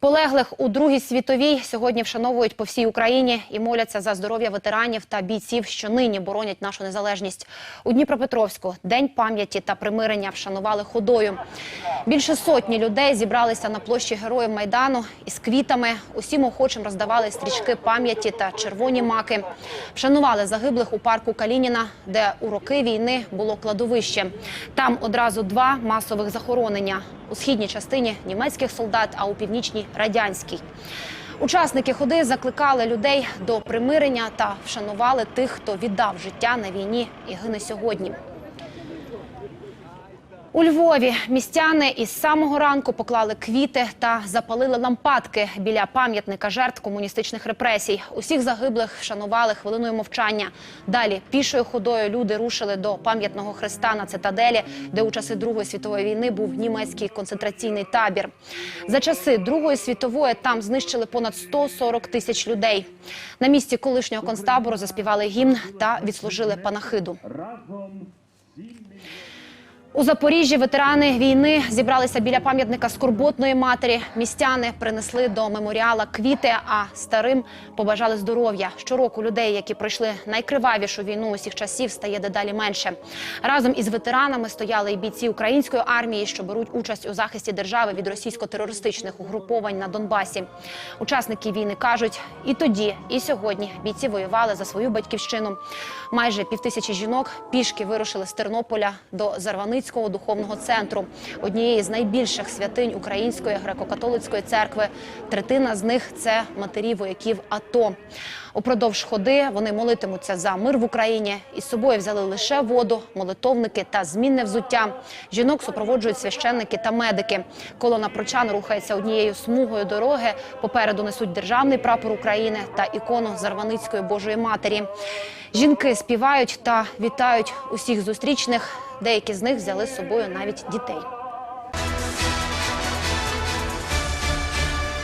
Полеглих у Другій світовій сьогодні вшановують по всій Україні і моляться за здоров'я ветеранів та бійців, що нині боронять нашу незалежність. У Дніпропетровську день пам'яті та примирення вшанували ходою. Більше сотні людей зібралися на площі Героїв Майдану із квітами. Усім охочим роздавали стрічки пам'яті та червоні маки. Вшанували загиблих у парку Калініна, де у роки війни було кладовище. Там одразу два масових захоронення у східній частині німецьких солдат, а у північній радянській. Учасники ходи закликали людей до примирення та вшанували тих, хто віддав життя на війні і гине сьогодні. У Львові містяни із самого ранку поклали квіти та запалили лампадки біля пам'ятника жертв комуністичних репресій. Усіх загиблих вшанували хвилиною мовчання. Далі пішою ходою люди рушили до пам'ятного хреста на цитаделі, де у часи Другої світової війни був німецький концентраційний табір. За часи Другої світової там знищили понад 140 тисяч людей. На місці колишнього концтабору заспівали гімн та відслужили панахиду. У Запоріжжі ветерани війни зібралися біля пам'ятника скорботної матері. Містяни принесли до меморіала квіти, а старим побажали здоров'я. Щороку людей, які пройшли найкривавішу війну усіх часів, стає дедалі менше. Разом із ветеранами стояли і бійці української армії, що беруть участь у захисті держави від російсько-терористичних угруповань на Донбасі. Учасники війни кажуть, і тоді, і сьогодні бійці воювали за свою батьківщину. Майже півтисячі жінок пішки вирушили з Тернополя до Зарваницького духовного центру, однієї з найбільших святинь Української греко-католицької церкви. Третина з них це матері вояків АТО. Упродовж ходи вони молитимуться за мир в Україні. Із собою взяли лише воду, молитовники та змінне взуття. Жінок супроводжують священники та медики. Колона прочан рухається однією смугою дороги. Попереду несуть державний прапор України та ікону Зарваницької Божої Матері. Жінки співають та вітають усіх зустрічних. Деякі з них взяли з собою навіть дітей.